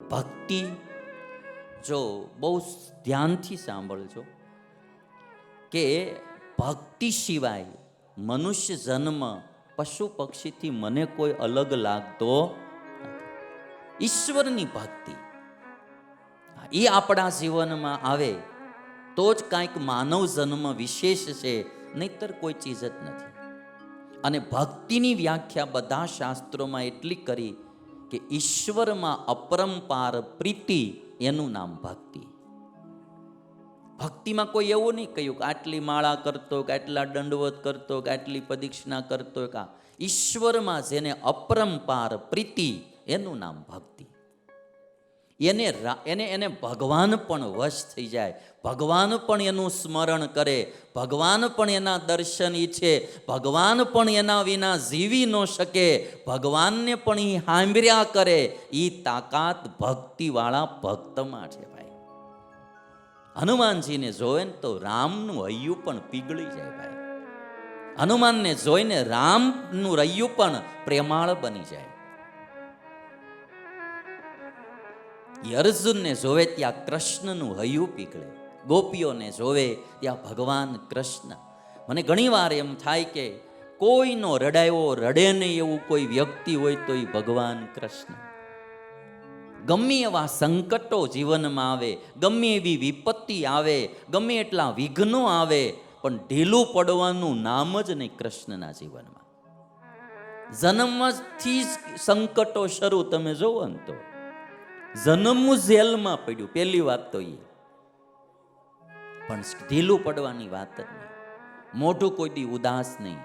ભક્તિ જો બહુ ધ્યાનથી સાંભળજો કે ભક્તિ સિવાય મનુષ્ય જન્મ પશુ પક્ષીથી મને કોઈ અલગ લાગતો ઈશ્વરની ભક્તિ. એ આપણા જીવનમાં આવે તો જ કાંઈક માનવ જન્મ વિશેષ છે, નહીતર કોઈ ચીજ જ નથી. અને ભક્તિની વ્યાખ્યા બધા શાસ્ત્રોમાં એટલી કરી કે ઈશ્વરમાં અપરંપાર પ્રીતિ એનું નામ ભક્તિ. ભક્તિમાં કોઈ એવું નહીં કહ્યું કે આટલી માળા કરતો કે આટલા દંડવત કરતો કે આટલી પ્રદક્ષિણા કરતો કે ઈશ્વરમાં જેને અપરંપાર પ્રીતિ એનું નામ ભક્તિ. એને એને એને ભગવાન પણ વશ થઈ જાય. ભગવાન પણ એનું સ્મરણ કરે. ભગવાન પણ એના દર્શન ઈચ્છે. ભગવાન પણ એના વિના જીવી ન શકે. ભગવાનને પણ એ હાંભર્યા કરે. એ તાકાત ભક્તિવાળા ભક્તમાં છે ભાઈ. હનુમાનજીને જોવે ને તો રામનું હૈયું પણ પીગળી જાય ભાઈ. હનુમાનને જોઈને રામનું રૈયું પણ પ્રેમાળ બની જાય. એ અર્જુનને જોવે ત્યાં કૃષ્ણનું હૈયું પીગળે. ગોપીઓને જોવે ત્યાં ભગવાન કૃષ્ણ. મને ઘણીવાર એમ થાય કે કોઈનો રડાયો રડે નહીં એવું કોઈ વ્યક્તિ હોય તો એ ભગવાન કૃષ્ણ. ગમે એવા સંકટો જીવનમાં આવે, ગમે એવી વિપત્તિ આવે, ગમે એટલા વિઘ્નો આવે, પણ ઢીલું પડવાનું નામ જ નહીં કૃષ્ણના જીવનમાં. જન્મથી જ સંકટો શરૂ તમે જોવો ને તો. જન્મ જેલમાં પડ્યું. પહેલી વાત તો એ પણ ઢીલું પડવાની વાત જ નહીં. મોઢું કોઈ દી ઉદાસ નહીં.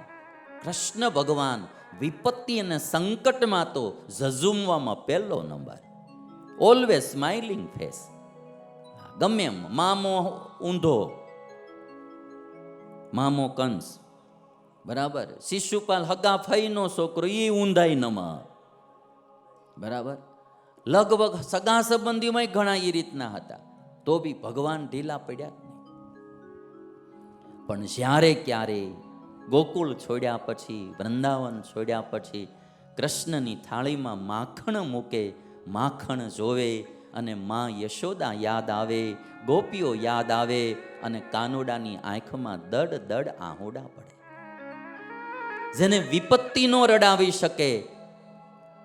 કૃષ્ણ ભગવાન વિપત્તિ અને સંકટમાં તો ઝઝુમવામાં પહેલો નંબર. ઓલવેઝ સ્માઇલિંગ ફેસ ગમે એમ, મામો ઊંધો. મામો કંસ. બરાબર. શિશુપાલ હગા ફઈનો છોકરો એ ઊંધાઈ નમા. બરાબર. લગભગ સગા સંબંધીમાં ઘણા એ રીતના હતા. તો બી ભગવાન ઢીલા પડ્યા પણ જ્યારે ક્યારે ગોકુળ છોડ્યા પછી, વૃંદાવન છોડ્યા પછી કૃષ્ણની થાળીમાં માખણ મૂકે, માખણ જોવે અને માં યશોદા યાદ આવે, ગોપીઓ યાદ આવે અને કાનોડાની આંખમાં દડ દડ આહોડા પડે. જેને વિપત્તિ નો રડાવી શકે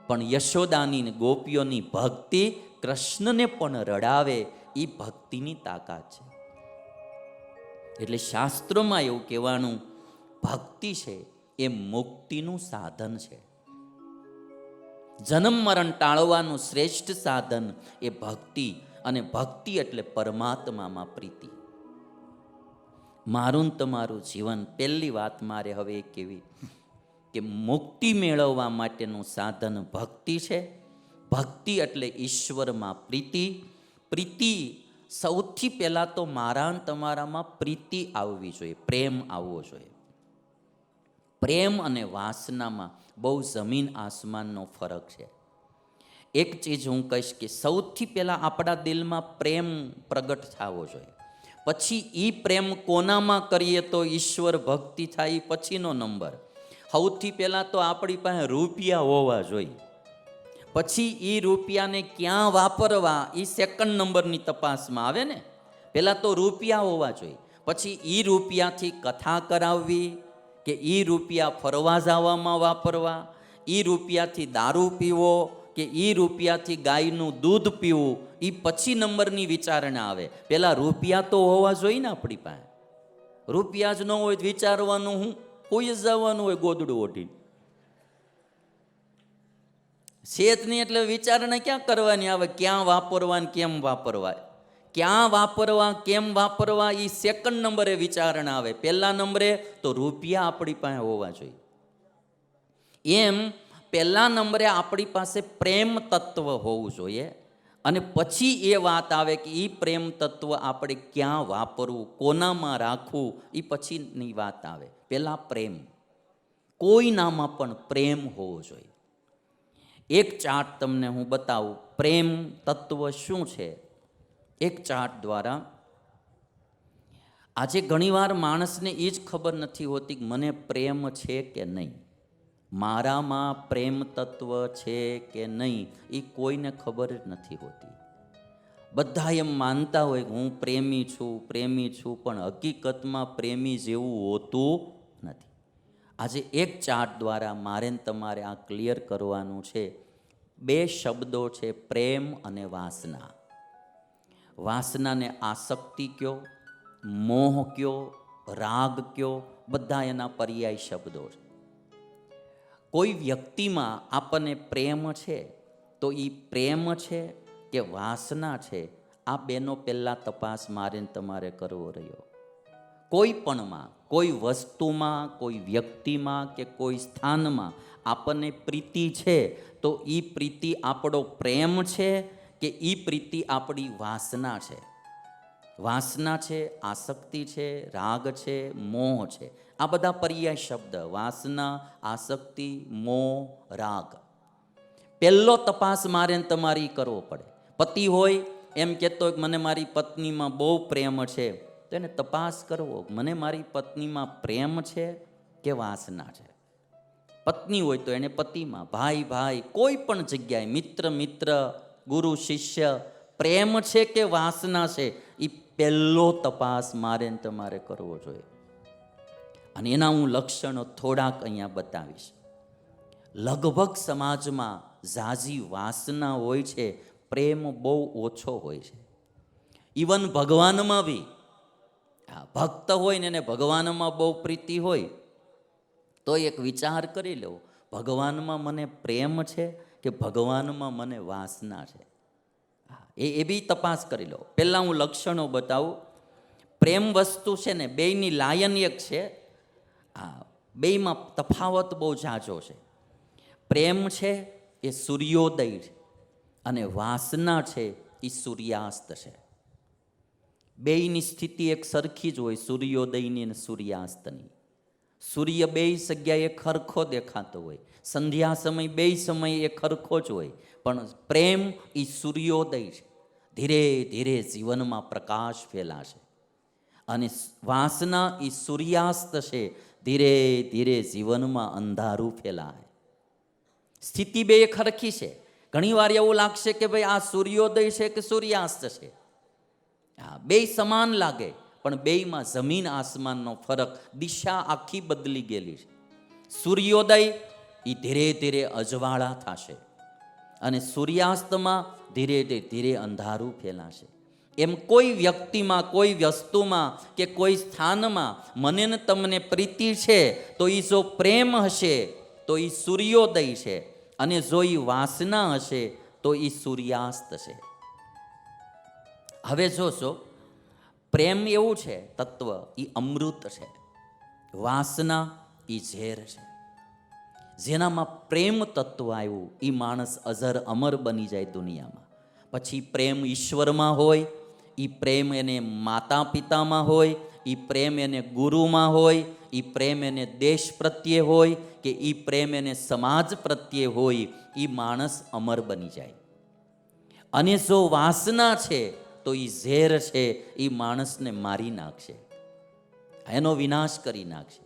પણ યશોદાની ગોપીઓની ભક્તિ કૃષ્ણને પણ રડાવે એ ભક્તિની તાકાત છે. એટલે શાસ્ત્રોમાં એવું કહેવાનું, ભક્તિ છે, એ મુક્તિનું સાધન છે. જન્મ મરણ ટાળવાનું શ્રેષ્ઠ સાધન એ ભક્તિ, અને ભક્તિ એટલે પરમાત્મામાં પ્રીતિ. મારું તમારું જીવન, પહેલી વાત મારે હવે કેવી કે મુક્તિ મેળવવા માટેનું સાધન ભક્તિ છે. ભક્તિ એટલે ઈશ્વરમાં પ્રીતિ. પ્રીતિ સૌથી પહેલાં તો મારા તમારામાં પ્રીતિ આવવી જોઈએ, પ્રેમ આવવો જોઈએ. પ્રેમ અને વાસનામાં બહુ જમીન આસમાનનો ફરક છે. એક ચીજ હું કહીશ કે સૌથી પહેલાં આપણા દિલમાં પ્રેમ પ્રગટ થવો જોઈએ. પછી એ પ્રેમ કોનામાં કરીએ તો ઈશ્વર ભક્તિ થાય, પછીનો નંબર. સૌથી પહેલાં તો આપણી પાસે રૂપિયા હોવા જોઈએ. પછી એ રૂપિયાને ક્યાં વાપરવા એ સેકન્ડ નંબરની તપાસમાં આવે ને? પહેલાં તો રૂપિયા હોવા જોઈએ. પછી એ રૂપિયાથી કથા કરાવવી કે એ રૂપિયા ફરવા જવામાં વાપરવા? એ રૂપિયાથી દારૂ પીવો કે એ રૂપિયાથી ગાયનું દૂધ પીવું? એ પછી નંબરની વિચારણા આવે. પહેલાં રૂપિયા તો હોવા જોઈએ ને આપણી પાસે. રૂપિયા જ ન હોય વિચારવાનું હું? કોઈ જવાનું હોય, ગોદડું ઓઢીને. શેતની એટલે વિચારણા ક્યાં કરવાની? આવે ક્યાં વાપરવા ને કેમ વાપરવા? ક્યાં વાપરવા, કેમ વાપરવા? એ સેકન્ડ નંબરે વિચારણા આવે. પહેલા નંબરે તો રૂપિયા આપણી પાસે હોવા જોઈએ. એમ પહેલા નંબરે આપણી પાસે પ્રેમ તત્વ હોવું જોઈએ. અને પછી એ વાત આવે કે એ પ્રેમ તત્વ આપણે ક્યાં વાપરવું, કોનામાં રાખવું એ પછીની વાત આવે. પહેલાં પ્રેમ. કોઈનામાં પણ પ્રેમ હોવો જોઈએ. એક ચાર્ટ તમને હું બતાવું. પ્રેમ તત્વ શું છે? એક ચાર્ટ દ્વારા આજે ઘણીવાર માણસને એ જ ખબર નથી હોતી કે મને પ્રેમ છે કે નહીં. મારામાં પ્રેમ તત્વ છે કે નહીં એ કોઈને ખબર જ નથી હોતી. બધા એમ માનતા હોય કે હું પ્રેમી છું પ્રેમી છું, પણ હકીકતમાં પ્રેમી જેવું હોતું નથી. આજે એક ચાર્ટ દ્વારા મારે તમારે આ ક્લિયર કરવાનું છે. બે શબ્દો છે પ્રેમ અને વાસના. વાસનાને આસક્તિ કયો, મોહ કયો, રાગ કયો, બધા એના પર્યાય શબ્દો છે. કોઈ વ્યક્તિમાં આપણને પ્રેમ છે, તો એ પ્રેમ છે કે વાસના છે, આ બેનો પહેલાં તપાસ મારેને તમારે કરવો રહ્યો. કોઈ પણમાં, કોઈ વસ્તુમાં, કોઈ વ્યક્તિમાં કે કોઈ સ્થાનમાં આપણને પ્રીતિ છે, તો એ પ્રીતિ આપણો પ્રેમ છે કે એ પ્રીતિ આપણી વાસના છે. વાસના છે, આસક્તિ છે, રાગ છે, મોહ છે. આ બધા પર્યાય શબ્દ, વાસના, આસક્તિ, મોહ, રાગ. પહેલો તપાસ મારે તમારી કરવો પડે. પતિ હોય એમ કહેતો હોય કે મને મારી પત્નીમાં બહુ પ્રેમ છે, તો એને તપાસ કરવો મને મારી પત્નીમાં પ્રેમ છે કે વાસના છે? પત્ની હોય તો એને પતિમાં ભાઈ ભાઈ, કોઈ પણ જગ્યાએ મિત્ર મિત્ર, ગુરુ, શિષ્ય, પ્રેમ છે કે વાસના છે? એ પહેલો તપાસ મારે તમારે કરવો જોઈએ. અને એના હું લક્ષણો થોડાક અહીંયા બતાવીશ. લગભગ સમાજમાં ઝાઝી વાસના હોય છે, પ્રેમ બહુ ઓછો હોય છે. ઇવન ભગવાનમાં બી હા ભક્ત હોય ને એને ભગવાનમાં બહુ પ્રીતિ હોય, તો એક વિચાર કરી લેવો, ભગવાનમાં મને પ્રેમ છે કે ભગવાનમાં મને વાસના છે? એ એ બી તપાસ કરી લો પહેલાં હું લક્ષણો બતાવું. પ્રેમ વસ્તુ છે ને, બેયની લાયન એક છે હા બેયમાં તફાવત બહુ ઝાઝો છે. પ્રેમ છે એ સૂર્યોદય છે અને વાસના છે એ સૂર્યાસ્ત છે. બેયની સ્થિતિ એક સરખી જ હોય સૂર્યોદયની અને સૂર્યાસ્તની. સૂર્ય બે જગ્યાએ ખરખો દેખાતો હોય. સંધ્યા સમય બે સમય એ ખરખો જ હોય. પણ પ્રેમ એ સૂર્યોદય છે. ધીરે ધીરે જીવનમાં પ્રકાશ ફેલાશે. અને વાસના એ સૂર્યાસ્ત છે ધીરે ધીરે જીવનમાં અંધારું ફેલાય. સ્થિતિ બે ખરખી છે. ઘણીવાર એવું લાગશે કે ભાઈ આ સૂર્યોદય છે કે સૂર્યાસ્ત છે. હા બે સમાન લાગે, પણ બેયમાં જમીન આસમાનનો ફરક દિશા આખી બદલી ગયેલી છે. સૂર્યોદય એ ધીરે ધીરે અજવાળા થશે અને સૂર્યાસ્તમાં ધીરે ધીરે ધીરે અંધારું ફેલાશે. એમ કોઈ વ્યક્તિમાં, કોઈ વસ્તુમાં કે કોઈ સ્થાનમાં મને ને તમને પ્રીતિ છે, તો એ જો પ્રેમ હશે, તો એ સૂર્યોદય છે. અને જો એ વાસના હશે, તો એ સૂર્યાસ્ત છે. હવે જોશો, પ્રેમ એવું છે, તત્વ એ અમૃત છે. વાસના એ ઝેર છે. જેનામાં પ્રેમ તત્વ આવ્યું એ માણસ અઝર અમર બની જાય દુનિયામાં. પછી પ્રેમ ઈશ્વરમાં હોય એ પ્રેમ એને માતા પિતામાં હોય એ પ્રેમ એને ગુરુમાં હોય એ પ્રેમ એને દેશ પ્રત્યે હોય કે એ પ્રેમ એને સમાજ પ્રત્યે હોય એ માણસ અમર બની જાય. અને જો વાસના છે, તો એ ઝેર છે એ માણસને મારી નાખશે. એનો વિનાશ કરી નાખશે.